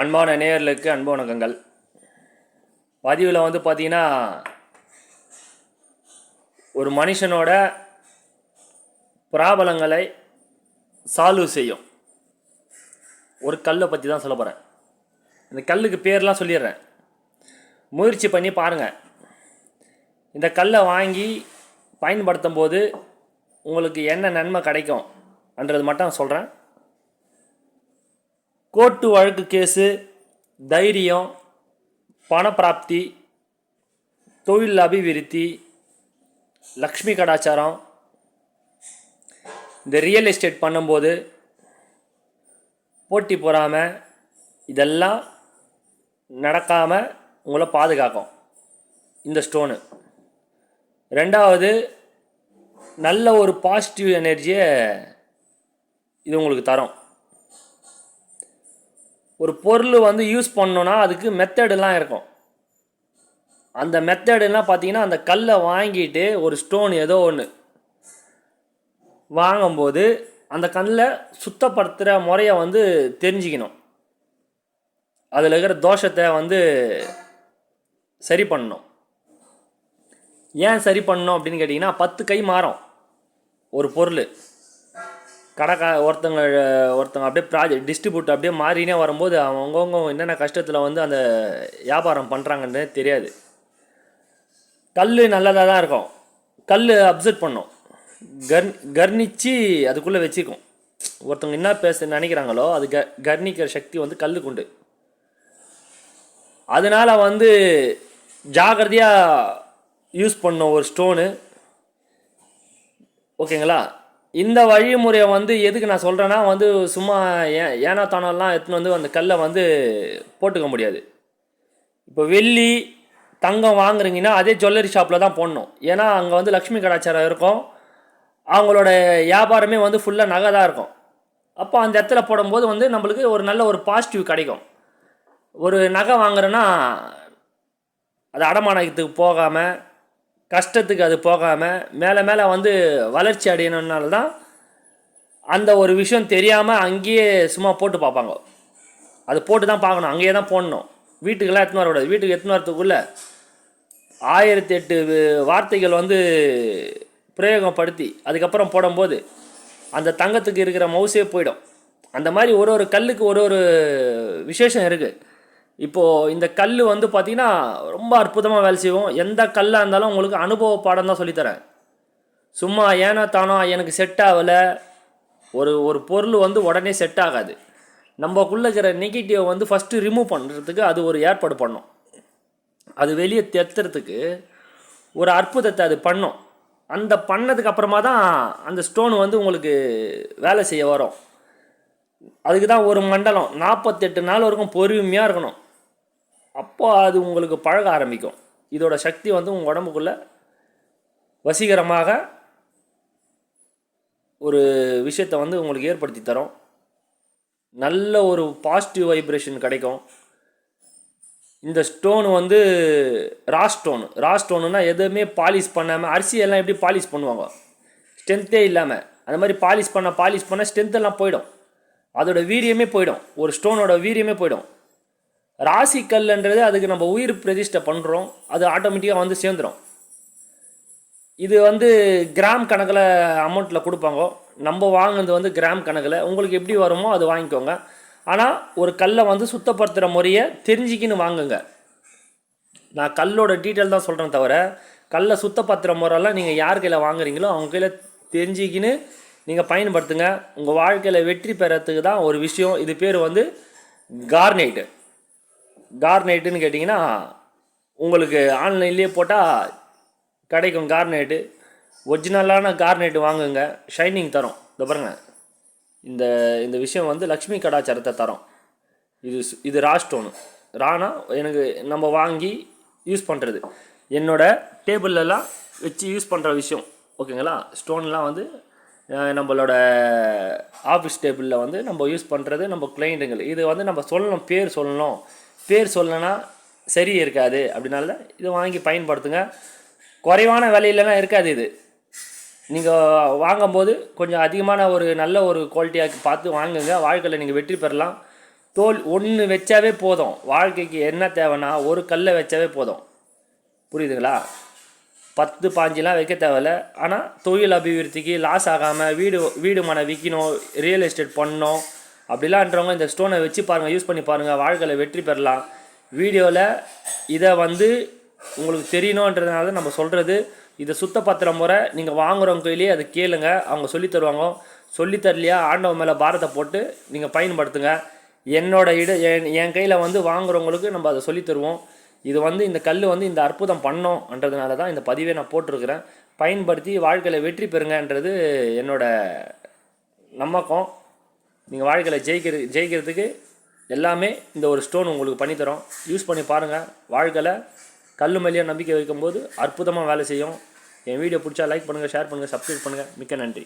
அன்பான நேயர்களுக்கு அன்பு வணக்கங்கள். பதிவில் வந்து பார்த்தீங்கன்னா ஒரு மனுஷனோட பிராபலங்களை சால்வ் செய்யும். ஒரு கல்லை பற்றி தான் சொல்ல போகிறேன் இந்த கல்லுக்கு பேர்லாம் சொல்லிடுறேன். முயற்சி பண்ணி பாருங்கள் இந்த கல்லை வாங்கி பயன்படுத்தும் போது உங்களுக்கு என்ன நன்மை கிடைக்கும் என்றது மட்டும் சொல்கிறேன் கோர்ட்டு வழக்கு கேஸு தைரியம் பணப்பிராப்தி தொழில் அபிவிருத்தி லக்ஷ்மி கடாச்சாரம். இந்த ரியல் எஸ்டேட் பண்ணும்போது போட்டி போகாமல் இதெல்லாம் நடக்காமல் உங்களை பாதுகாக்கும். இந்த ஸ்டோனு ரெண்டாவது நல்ல ஒரு பாசிட்டிவ் எனர்ஜியை இது உங்களுக்கு தரும். ஒரு பொருள் வந்து யூஸ் பண்ணோன்னா அதுக்கு மெத்தடெலாம் இருக்கும். அந்த மெத்தடுலாம் பார்த்தீங்கன்னா அந்த கல்லை வாங்கிட்டு ஒரு ஸ்டோன் ஏதோ ஒன்று வாங்கும்போது அந்த கல்லை சுத்தப்படுத்துகிற முறையை வந்து தெரிஞ்சுக்கணும். அதில் இருக்கிற தோஷத்தை வந்து சரி பண்ணணும். ஏன் சரி பண்ணணும் அப்படின்னு கேட்டிங்கன்னா பத்து கை மாறும் ஒரு பொருள். கடைக்கா ஒருத்தங்க ஒருத்தங்க அப்படியே ப்ராஜெக்ட் டிஸ்ட்ரிபியூட் அப்படியே மாறினே வரும்போது அவங்கவுங்க என்னென்ன கஷ்டத்தில் வந்து அந்த வியாபாரம் பண்ணுறாங்கன்னு தெரியாது. கல் நல்லதாக தான் இருக்கும். கல் அப்சர்வ் பண்ணும். கர் கர்ணிச்சு அதுக்குள்ளே வச்சுக்கும் ஒருத்தவங்க என்ன பேச நினைக்கிறாங்களோ அது க கர்ணிக்கிற சக்தி வந்து கல்லுக்கு உண்டு. அதனால் வந்து ஜாகிரதையாக யூஸ் பண்ண ஒரு ஸ்டோனு ஓகேங்களா? இந்த வழிமுறையை வந்து எதுக்கு நான் சொல்கிறேன்னா வந்து சும்மா ஏ ஏனா தானெல்லாம் எடுத்துன்னு வந்து அந்த கல்லை வந்து போட்டுக்க முடியாது. இப்போ வெள்ளி தங்கம் வாங்குறீங்கன்னா அதே ஜுவல்லரி ஷாப்பில் தான் போடணும். ஏன்னா அங்கே வந்து லக்ஷ்மி கடாச்சாரம் இருக்கும். அவங்களோட வியாபாரமே வந்து ஃபுல்லாக நகை தான் இருக்கும். அப்போ அந்த இடத்துல போடும்போது வந்து நம்மளுக்கு ஒரு நல்ல ஒரு பாசிட்டிவ் கிடைக்கும். ஒரு நகை வாங்குறேன்னா அது அடமானத்துக்கு போகாமல் கஷ்டத்துக்கு அது போகாமல் மேலே மேலே வந்து வளர்ச்சி அடையணுனால தான் அந்த ஒரு விஷயம் தெரியாமல் அங்கேயே சும்மா போட்டு பார்ப்பாங்க. அது போட்டு தான் பார்க்கணும். அங்கேயே தான் போடணும். வீட்டுக்கெல்லாம் எடுத்துன்னு வரக்கூடாது வீட்டுக்கு எடுத்துன்னு வரத்துக்குள்ளே ஆயிரத்தி எட்டு வார்த்தைகள் வந்து பிரயோகப்படுத்தி அதுக்கப்புறம் போடும்போது அந்த தங்கத்துக்கு இருக்கிற மவுசே போயிடும். அந்த மாதிரி ஒரு ஒரு கல்லுக்கு ஒரு ஒரு விசேஷம் இருக்குது இப்போது இந்த கல் வந்து பார்த்திங்கன்னா ரொம்ப அற்புதமாக வேலை செய்வோம் எந்த கல்லாக இருந்தாலும் உங்களுக்கு அனுபவ பாடம் தான் சொல்லித்தரேன். சும்மா ஏனோ தானோ எனக்கு செட் ஆகலை. ஒரு ஒரு பொருள் வந்து உடனே செட் ஆகாது. நம்மக்குள்ளே இருக்கிற நெகட்டிவை வந்து ஃபஸ்ட்டு ரிமூவ் பண்ணுறதுக்கு அது ஒரு ஏற்பாடு பண்ணும். அது வெளியே தெத்துறதுக்கு ஒரு அற்புதத்தை அது பண்ணும். அந்த பண்ணதுக்கு அப்புறமா தான் அந்த ஸ்டோன் வந்து உங்களுக்கு வேலை செய்ய வரும். அதுக்கு தான் ஒரு மண்டலம். நாற்பத்தெட்டு நாள் வரைக்கும் பொறுமையாக இருக்கணும். அப்போ அது உங்களுக்கு பழக ஆரம்பிக்கும். இதோட சக்தி வந்து உங்கள் உடம்புக்குள்ளே வசீகரமாக ஒரு விஷயத்தை வந்து உங்களுக்கு ஏற்படுத்தி தரும். நல்ல ஒரு பாசிட்டிவ் வைப்ரேஷன் கிடைக்கும். இந்த ஸ்டோன் வந்து ரா ஸ்டோனு ரா ஸ்டோனுன்னா எதுவுமே பாலிஷ் பண்ணாமல் அரிசியெல்லாம் எப்படி பாலிஷ் பண்ணுவாங்க? ஸ்ட்ரென்த்தே இல்லாமல் அந்த மாதிரி பாலிஷ் பண்ண பாலிஷ் பண்ண ஸ்ட்ரென்த்தெல்லாம் போயிடும். அதோட வீரியமே போயிடும். ஒரு ஸ்டோனோட வீரியமே போயிடும். ராசி கல்லுன்றது அதுக்கு நம்ம உயிர் பிரதிஷ்டை பண்ணுறோம் அது ஆட்டோமேட்டிக்காக வந்து சேர்ந்துடும் இது வந்து கிராம் கணக்கில் அமௌண்ட்டில் கொடுப்பாங்க. நம்ம வாங்கினது வந்து கிராம் கணக்கில். உங்களுக்கு எப்படி வருமோ அது வாங்கிக்கோங்க. ஆனால் ஒரு கல்லை வந்து சுத்தப்படுத்துகிற முறையை தெரிஞ்சுக்கின்னு வாங்குங்க. நான் கல்லோட டீட்டெயில் தான் சொல்கிறேன் தவிர கல்லை சுத்தப்படுத்துகிற முறையெல்லாம் நீங்கள் யார் கையில் வாங்குறீங்களோ அவங்க கையில் தெரிஞ்சுக்கின்னு நீங்கள் பயன்படுத்துங்க. உங்கள் வாழ்க்கையில் வெற்றி பெறத்துக்கு தான் ஒரு விஷயம். இது பேர் வந்து கார்னைட்டு கார்னைட்டுன்னு கேட்டிங்கன்னா உங்களுக்கு ஆன்லைன்லேயே போட்டால் கிடைக்கும் கார்னேட்டு ஒரிஜினலான கார்னேட்டு வாங்குங்க. ஷைனிங் தரும். இந்த பாருங்க. இந்த இந்த விஷயம் வந்து லக்ஷ்மி கடாச்சாரத்தை தரும். இது இது ரா ஸ்டோனு ரானா எனக்கு நம்ம வாங்கி யூஸ் பண்ணுறது என்னோட டேபிள்லலாம் வச்சு யூஸ் பண்ணுற விஷயம். ஓகேங்களா ஸ்டோன்லாம் வந்து நம்மளோட ஆஃபீஸ் டேபிளில் வந்து நம்ம யூஸ் பண்ணுறது நம்ம கிளைண்ட்டுங்கள் இது வந்து நம்ம சொல்லணும் பேர் சொல்லணும். பேர் சொல்லனா சரி இருக்காது அப்படினால இதை வாங்கி பயன்படுத்துங்க. குறைவான விலையிலலாம் இருக்காது இது. நீங்கள் வாங்கும்போது கொஞ்சம் அதிகமான ஒரு நல்ல ஒரு குவாலிட்டியாக பார்த்து வாங்குங்க. வாழ்க்கையில் நீங்கள் வெற்றி பெறலாம். தோல் ஒன்று வச்சாவே போதும். வாழ்க்கைக்கு என்ன தேவைன்னா ஒரு கல்லை வச்சாவே போதும். புரியுதுங்களா? பத்து பாஞ்சுலாம் வைக்க தேவையில்ல. ஆனால் தொழில் அபிவிருத்திக்கு லாஸ் ஆகாமல் வீடு வீடு மனை விற்கணும் ரியல் எஸ்டேட் பண்ணணும். அப்படிலான்றவங்க இந்த ஸ்டோனை வச்சு பாருங்கள் யூஸ் பண்ணி பாருங்கள் வாழ்க்கையில் வெற்றி பெறலாம். வீடியோவில் இதை வந்து உங்களுக்கு தெரியணுன்றதுனால நம்ம சொல்கிறது இதை சுத்தப்படுத்துகிற முறை நீங்கள் வாங்குகிறவங்க கையிலேயே அதை கேளுங்க. அவங்க சொல்லி தருவாங்க. சொல்லி தரலையா ஆண்டவன் மேலே பாரத்தை போட்டு நீங்கள் பயன்படுத்துங்க. என்னோட இட என் என் கையில் வந்து வாங்குகிறவங்களுக்கு நம்ம அதை சொல்லித் தருவோம். இது வந்து இந்த கல் வந்து இந்த அற்புதம் பண்ணோன்றதுனால தான் இந்த பதிவை நான் போட்டிருக்கிறேன். பயன்படுத்தி வாழ்க்கையில் வெற்றி பெறுங்கன்றது என்னோட நம்பக்கம் நீங்கள் வாழ்க்கையில் ஜெயிக்கிற ஜெயிக்கிறதுக்கு எல்லாமே இந்த ஒரு ஸ்டோன் உங்களுக்கு பண்ணித்தரோம். யூஸ் பண்ணி பாருங்கள் வாழ்க்கையில் கல் மேலேயே நம்பிக்கை வைக்கும்போது அற்புதமாக வேலை செய்யும். என் வீடியோ பிடிச்சா லைக் பண்ணுங்கள் ஷேர் பண்ணுங்கள் சப்ஸ்கிரைப் பண்ணுங்கள் மிக்க நன்றி.